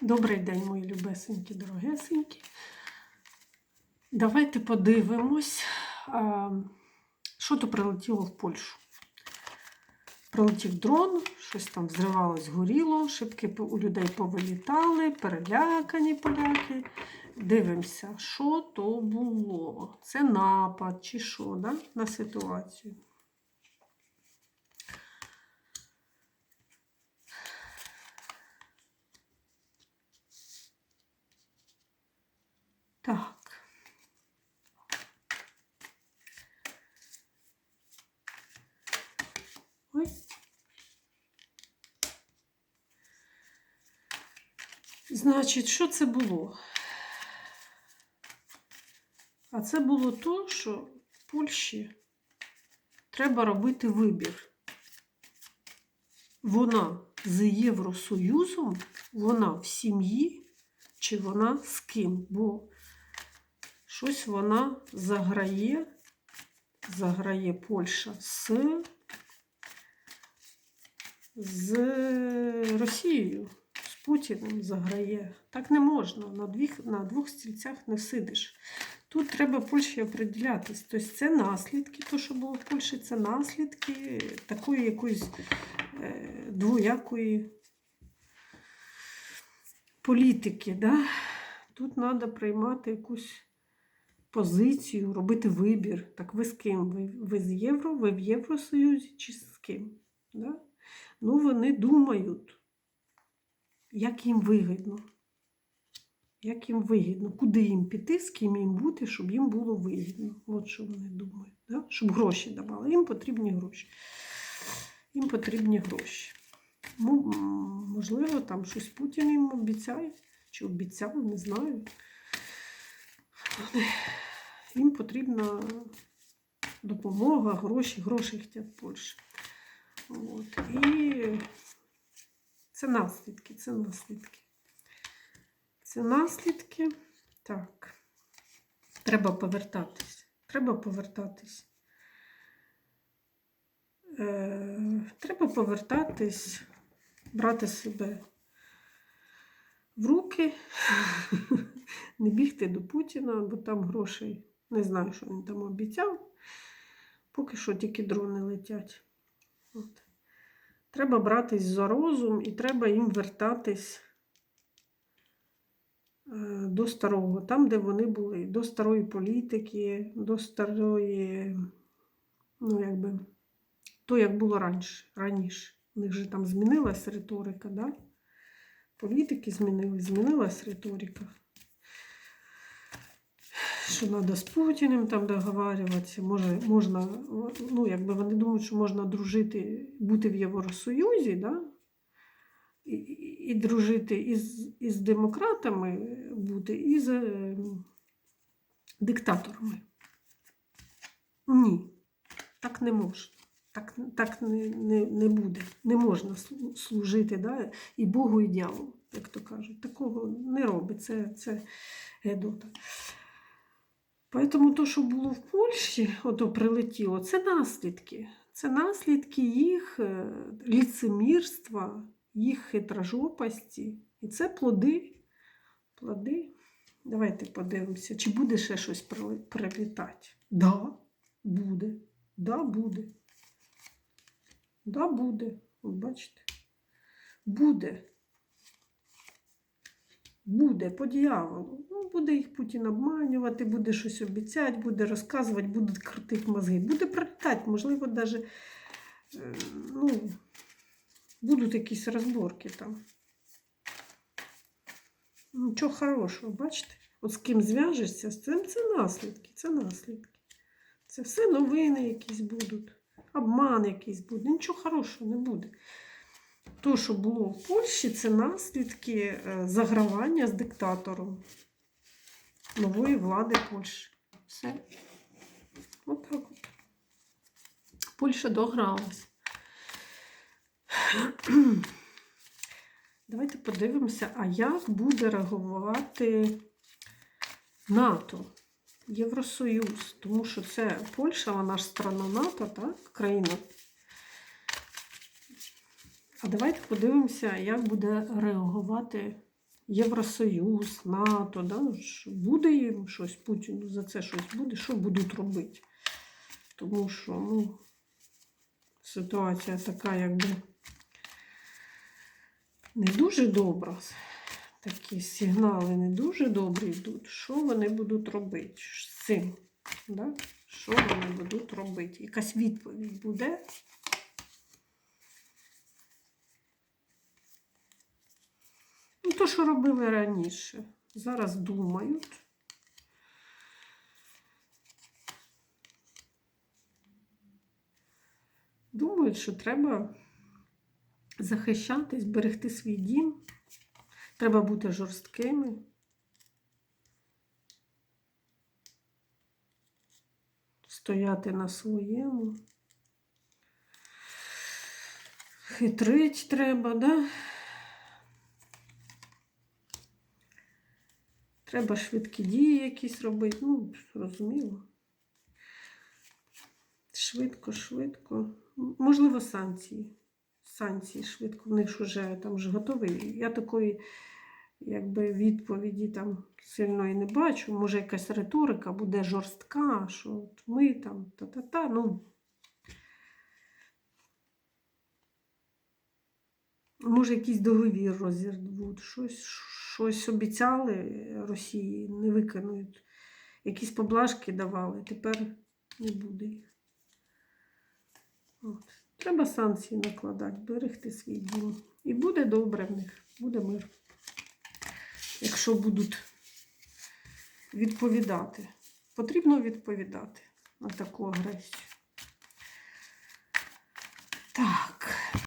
Добрий день, мої любесенькі, дорогесенькі. Давайте подивимось, що то прилетіло в Польщу. Прилетів дрон, щось там взривалось, горіло, шибки у людей повилітали, перелякані поляки. Дивимося, що то було. Це напад чи що да? на ситуацію. Так. Ой. Значить, що це було? А це було то, що в Польщі треба робити вибір. Вона з Євросоюзом, вона в сім'ї, чи вона з ким? Бо щось вона заграє, заграє Польща з, з Росією, Путіним заграє. Так не можна, на, двох, на двох стільцях не сидиш. Тут треба Польщі оприділятись. Тобто це наслідки, то, що було в Польщі, це наслідки такої якоїсь е, двоякої політики. Да? Тут треба приймати якусь позицію, робити вибір. Так ви з ким? Ви, ви з Євро, ви в Євросоюзі чи з ким? Да? Ну, вони думають, як їм вигідно. Як їм вигідно, куди їм піти, з ким їм бути, щоб їм було вигідно. От що вони думають. Да? Щоб гроші давали. Їм потрібні гроші. Їм потрібні гроші. Ну, можливо, там щось Путін їм обіцяє, чи обіцяв, не знаю. Але Їм потрібна допомога, гроші, гроші хочуть Польщі. От. І це наслідки, це наслідки. Це наслідки. Так. Треба повертатись. Треба повертатись. Е, треба повертатись, брати себе в руки, не бігти до Путіна, бо там грошей не знаю, що він там обіцяв. Поки що тільки дрони летять. От. Треба братись за розум і треба їм вертатись е, до старого, там, де вони були, до старої політики, до старої, ну, якби, то, як було раніше. раніше. У них же там змінилась риторика, да? політики змінились, змінилась риторика. Що треба з Путіним там договарюватися, може, можна, ну, якби вони думають, що можна дружити, бути в Євросоюзі, да? і, і, дружити із, із демократами, бути, і з е, диктаторами. Ні, так не можна. Так, так не, не, не буде. Не можна служити да? і Богу, і дьяволу, як то кажуть. Такого не робить. Це, це гедота. Поэтому то, що було в Польщі, ото прилетіло, це наслідки. Це наслідки їх е, ліцемірства, їх хитрожопості. І це плоди. Плоди. Давайте подивимося, чи буде ще щось прилітати. Да, буде. Да, буде. Да, буде. От бачите? Буде. Буде по дьяволу. Ну, буде їх Путін обманювати, буде щось обіцяти, буде розказувати, будуть крутити мозги. Буде прилітати, можливо, навіть ну, будуть якісь розборки там. Нічого хорошого, бачите? От з ким зв'яжешся, з цим це наслідки, це наслідки. Це все новини якісь будуть, обман якийсь буде. Нічого хорошого не буде. То, що було в Польщі, це наслідки е, загравання з диктатором нової влади Польщі. Все. От так от. Польща догралась. Давайте подивимося, а як буде реагувати НАТО, Євросоюз. Тому що це Польща, вона ж страна НАТО, так? Країна. А давайте подивимося, як буде реагувати Євросоюз, НАТО, да? ну буде їм щось Путіну за це щось буде, що будуть робити? Тому що ну, ситуація така, якби не дуже добра. Такі сигнали не дуже добрі йдуть. Що вони будуть робити з цим? Да? Що вони будуть робити? Якась відповідь буде? То, що робили раніше. Зараз думають. Думають, що треба захищатись, берегти свій дім. Треба бути жорсткими. Стояти на своєму. Хитрить треба, да? Треба швидкі дії якісь робити. Ну, зрозуміло. Швидко, швидко. Можливо, санкції. Санкції швидко. В них ж уже там ж готові. Я такої якби відповіді там сильно і не бачу. Може, якась риторика буде жорстка, що от ми там та-та-та. Ну, може, якийсь договір розірвуть, щось, щось обіцяли Росії, не виконують. Якісь поблажки давали, тепер не буде їх. От. Треба санкції накладати, берегти свій дім. І буде добре в них, буде мир. Якщо будуть відповідати. Потрібно відповідати на таку агресію. Так.